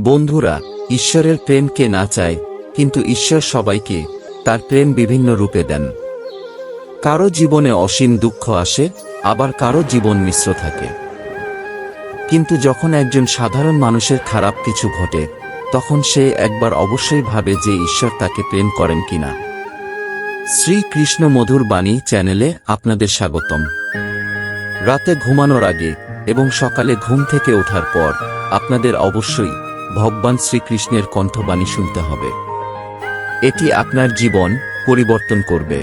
বন্ধুরা, ঈশ্বরের প্রেম কে না চায়, কিন্তু ঈশ্বর সবাইকে তার প্রেম বিভিন্ন রূপে দেন। কারও জীবনে অসীম দুঃখ আসে, আবার কারও জীবন মিশ্র থাকে। কিন্তু যখন একজন সাধারণ মানুষের খারাপ কিছু ঘটে, তখন সে একবার অবশ্যই ভাবে যে ঈশ্বর তাকে প্রেম করেন কিনা। শ্রীকৃষ্ণ মধুর বাণী চ্যানেলে আপনাদের স্বাগতম। রাতে ঘুমানোর আগে এবং সকালে ঘুম থেকে ওঠার পর আপনাদের অবশ্যই ভগবান শ্রীকৃষ্ণের কণ্ঠবাণী শুনতে হবে। এটি আপনার জীবন পরিবর্তন করবে।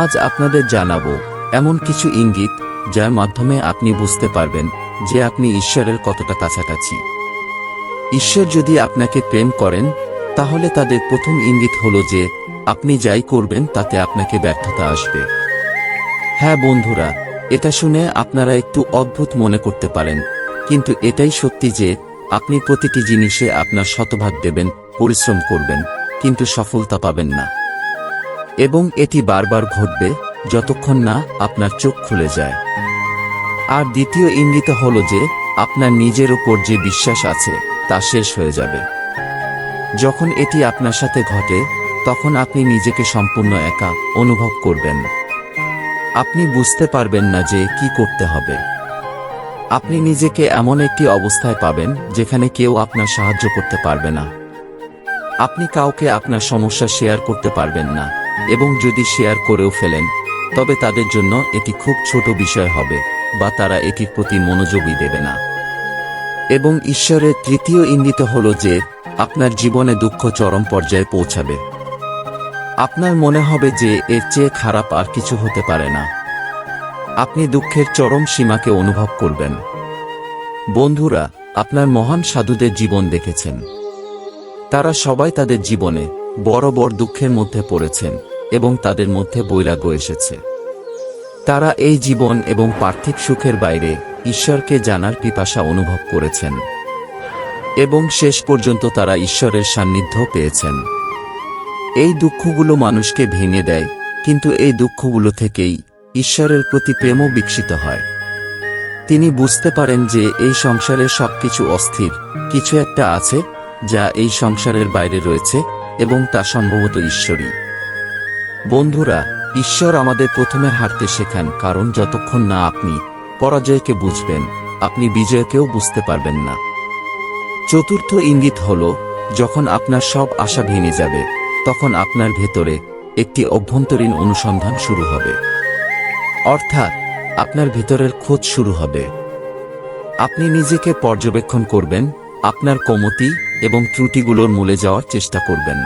আজ আপনাদের জানাব এমন কিছু ইঙ্গিত যার মাধ্যমে আপনি বুঝতে পারবেন যে আপনি ঈশ্বরের কতটা কাছাকাছি। ঈশ্বর যদি আপনাকে প্রেম করেন, তাহলে তাদের প্রথম ইঙ্গিত হলো যে আপনি যাই করবেন, তাতে আপনাকে ব্যর্থতা আসবে। হ্যাঁ বন্ধুরা, এটা শুনে আপনারা একটু অদ্ভুত মনে করতে পারেন, কিন্তু এটাই সত্যি যে আপনি প্রতিটি জিনিসে আপনার শতভাগ দেবেন, পরিশ্রম করবেন, কিন্তু সফলতা পাবেন না। এবং এটি বারবার ঘটবে, যতক্ষণ না আপনার চোখ খুলে যায়। আর দ্বিতীয় ইঙ্গিত হল যে, আপনার নিজের উপর যে বিশ্বাস আছে, তা শেষ হয়ে যাবে। যখন এটি আপনার সাথে ঘটে, তখন আপনি নিজেকে সম্পূর্ণ একা অনুভব করবেন। আপনি বুঝতে পারবেন না যে, কি করতে হবে। আপনি নিজেকে এমন একটি অবস্থায় পাবেন যেখানে কেউ আপনার সাহায্য করতে পারবে না। আপনি কাউকে আপনার সমস্যা শেয়ার করতে পারবেন না এবং যদি শেয়ার করেও ফেলেন, তবে তাদের জন্য এটি খুব ছোট বিষয় হবে বা তারা এটির প্রতি মনোযোগই দেবে না। এবং ঈশ্বরের তৃতীয় ইঙ্গিত হল যে, আপনার জীবনে দুঃখ চরম পর্যায়ে পৌঁছাবে। আপনার মনে হবে যে, এর চেয়ে খারাপ আর কিছু হতে পারে না। আপনি দুঃখের চরম সীমাকে অনুভব করবেন। বন্ধুরা, আপনার মহান সাধুদের জীবন দেখেছেন। তারা সবাই তাদের জীবনে বড় বড় দুঃখের মধ্যে পড়েছেন এবং তাদের মধ্যে বৈরাগ্য এসেছে। তারা এই জীবন এবং পার্থিব সুখের বাইরে ঈশ্বরকে জানার পিপাসা অনুভব করেছেন এবং শেষ পর্যন্ত তারা ঈশ্বরের সান্নিধ্য পেয়েছেন। এই দুঃখগুলো মানুষকে ভেঙে দেয়, কিন্তু এই দুঃখগুলো থেকেই ঈশ্বরের প্রতি প্রেমও বিকশিত হয়। তিনি বুঝতে পারেন যে এই সংসারে সবকিছু অস্থির, কিছু একটা আছে, যা এই সংসারের বাইরে রয়েছে, এবং তা সম্ভবত ঈশ্বরই। বন্ধুরা, ঈশ্বর আমাদের প্রথমে হারতে শেখান, কারণ যতক্ষণ না আপনি পরাজয়কে বুঝবেন, আপনি বিজয়কেও বুঝতে পারবেন না। চতুর্থ ইঙ্গিত হল, যখন আপনার সব আশা ভেঙে যাবে, তখন আপনার ভেতরে একটি অভ্যন্তরীণ অনুসন্ধান শুরু হবে। অর্থাৎ, আপনার ভেতরের খোঁজ শুরু হবে। আপনি নিজেকে পর্যবেক্ষণ করবেন, আপনার কমতি এবং ত্রুটিগুলোর মূলে যাওয়ার চেষ্টা করবেন।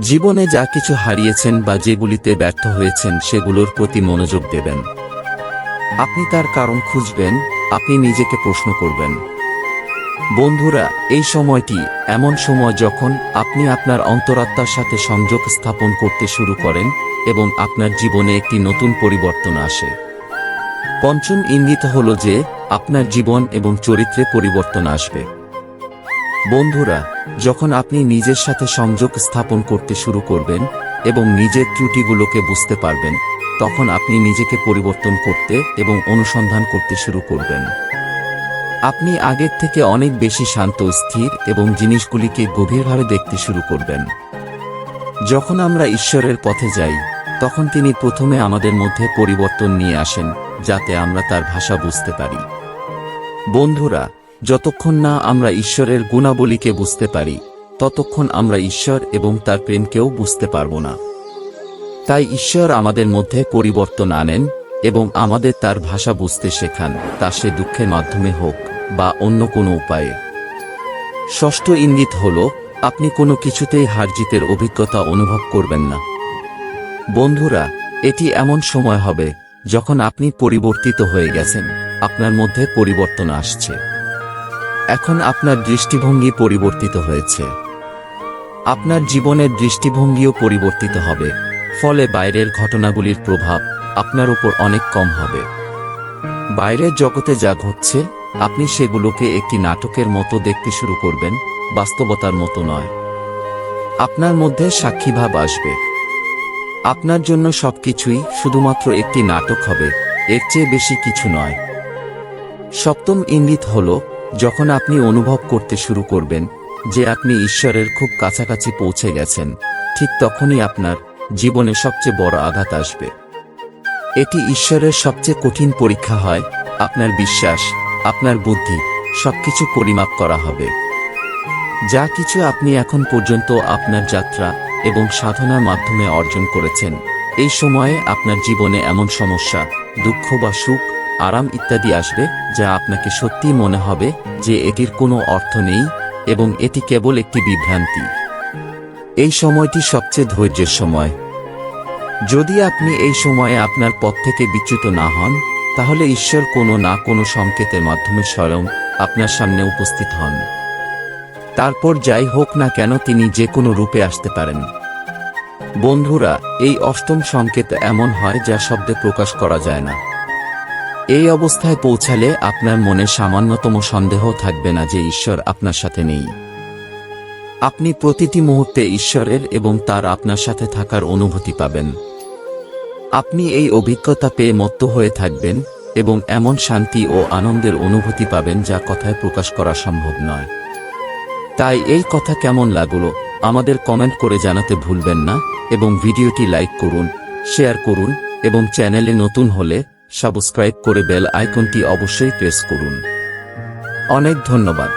জীবনে যা কিছু হারিয়েছেন বা যেগুলিতে ব্যর্থ হয়েছেন, সেগুলোর প্রতি মনোযোগ দেবেন। আপনি তার কারণ খুঁজবেন, আপনি নিজেকে প্রশ্ন করবেন। বন্ধুরা, এই সময়টি এমন সময় যখন আপনি আপনার অন্তরাত্মার সাথে সংযোগ স্থাপন করতে শুরু করেন এবং আপনার জীবনে একটি নতুন পরিবর্তন আসে। পঞ্চম ইঙ্গিত হল যে, আপনার জীবন এবং চরিত্রে পরিবর্তন আসবে। বন্ধুরা, যখন আপনি নিজের সাথে সংযোগ স্থাপন করতে শুরু করবেন এবং নিজের ত্রুটিগুলোকে বুঝতে পারবেন, তখন আপনি নিজেকে পরিবর্তন করতে এবং অনুসন্ধান করতে শুরু করবেন। আপনি আগের থেকে অনেক বেশি শান্ত, স্থির এবং জিনিসগুলিকে গভীরভাবে দেখতে শুরু করবেন। যখন আমরা ঈশ্বরের পথে যাই তখন তিনি প্রথমে আমাদের মধ্যে পরিবর্তন নিয়ে আসেন, যাতে আমরা তার ভাষা বুঝতে পারি। বন্ধুরা, যতক্ষণ না আমরা ঈশ্বরের গুণাবলীকে বুঝতে পারি, ততক্ষণ আমরা ঈশ্বর এবং তার প্রেমকেও বুঝতে পারব না। তাই ঈশ্বর আমাদের মধ্যে পরিবর্তন আনেন এবং আমাদের তার ভাষা বুঝতে শেখান, তা সে দুঃখের মাধ্যমে হোক বা অন্য কোনো উপায়ে। ষষ্ঠ ইঙ্গিত হল, আপনি কোনো কিছুতেই হারজিতের অভিজ্ঞতা অনুভব করবেন না। বন্ধুরা, এটি এমন সময় হবে যখন আপনি পরিবর্তিত হয়ে গেছেন। আপনার মধ্যে পরিবর্তন আসছে। এখন আপনার দৃষ্টিভঙ্গি পরিবর্তিত হয়েছে। আপনার জীবনের দৃষ্টিভঙ্গিও পরিবর্তিত হবে, ফলে বাইরের ঘটনাগুলির প্রভাব আপনার উপর অনেক কম হবে। বাইরের জগতে যা ঘটছে, আপনি সেগুলোকে একটি নাটকের মতো দেখতে শুরু করবেন, বাস্তবতার মতো নয়। আপনার মধ্যে সাক্ষীভাব আসবে। আপনার জন্য সবকিছুই শুধুমাত্র একটি নাটক হবে, এর চেয়ে বেশি কিছু নয়। সপ্তম ইঙ্গিত হল, যখন আপনি অনুভব করতে শুরু করবেন যে আপনি ঈশ্বরের খুব কাছাকাছি পৌঁছে গেছেন, ঠিক তখনই আপনার জীবনে সবচেয়ে বড় আঘাত আসবে। এটি ঈশ্বরের সবচেয়ে কঠিন পরীক্ষা হয়, আপনার বিশ্বাস, আপনার বুদ্ধি, সবকিছু পরিমাপ করা হবে। যা কিছু আপনি এখন পর্যন্ত আপনার যাত্রা এবং সাধনার মাধ্যমে অর্জন করেছেন। এই সময়ে আপনার জীবনে এমন সমস্যা, দুঃখ বা সুখ, আরাম ইত্যাদি আসবে, যা আপনাকে সত্যি মনে হবে যে এটির কোনো অর্থ নেই এবং এটি কেবল একটি বিভ্রান্তি। এই সময়টি সবচেয়ে ধৈর্যের সময়। যদি আপনি এই সময়ে আপনার পথ থেকে বিচ্যুত না হন, তাহলে ঈশ্বর কোনো না কোনো সংকেতের মাধ্যমে স্বয়ং আপনার সামনে উপস্থিত হন। তারপর যাই হোক না কেন তিনি যে কোনো রূপে আসতে পারেন। বন্ধুরা, এই অষ্টম সংকেত এমন হয় যা শব্দে প্রকাশ করা যায় না। এই অবস্থায় পৌঁছালে আপনার মনে সামান্যতম সন্দেহ থাকবে না যে ঈশ্বর আপনার সাথে নেই। আপনি প্রতিটি মুহূর্তে ঈশ্বরের এবং তার আপনার সাথে থাকার অনুভূতি পাবেন। আপনি এই অভিজ্ঞতা পেয়ে মত্ত হয়ে থাকবেন এবং এমন শান্তি ও আনন্দের অনুভূতি পাবেন যা কথায় প্রকাশ করা সম্ভব নয়। তাই এই কথা কেমন লাগল, আমাদের কমেন্ট করে জানাতে ভুলবেন না এবং ভিডিওটি লাইক করুন শেয়ার করুন এবং চ্যানেলে নতুন হলে সাবস্ক্রাইব করে বেল আইকনটি অবশ্যই প্রেস করুন। অনেক ধন্যবাদ।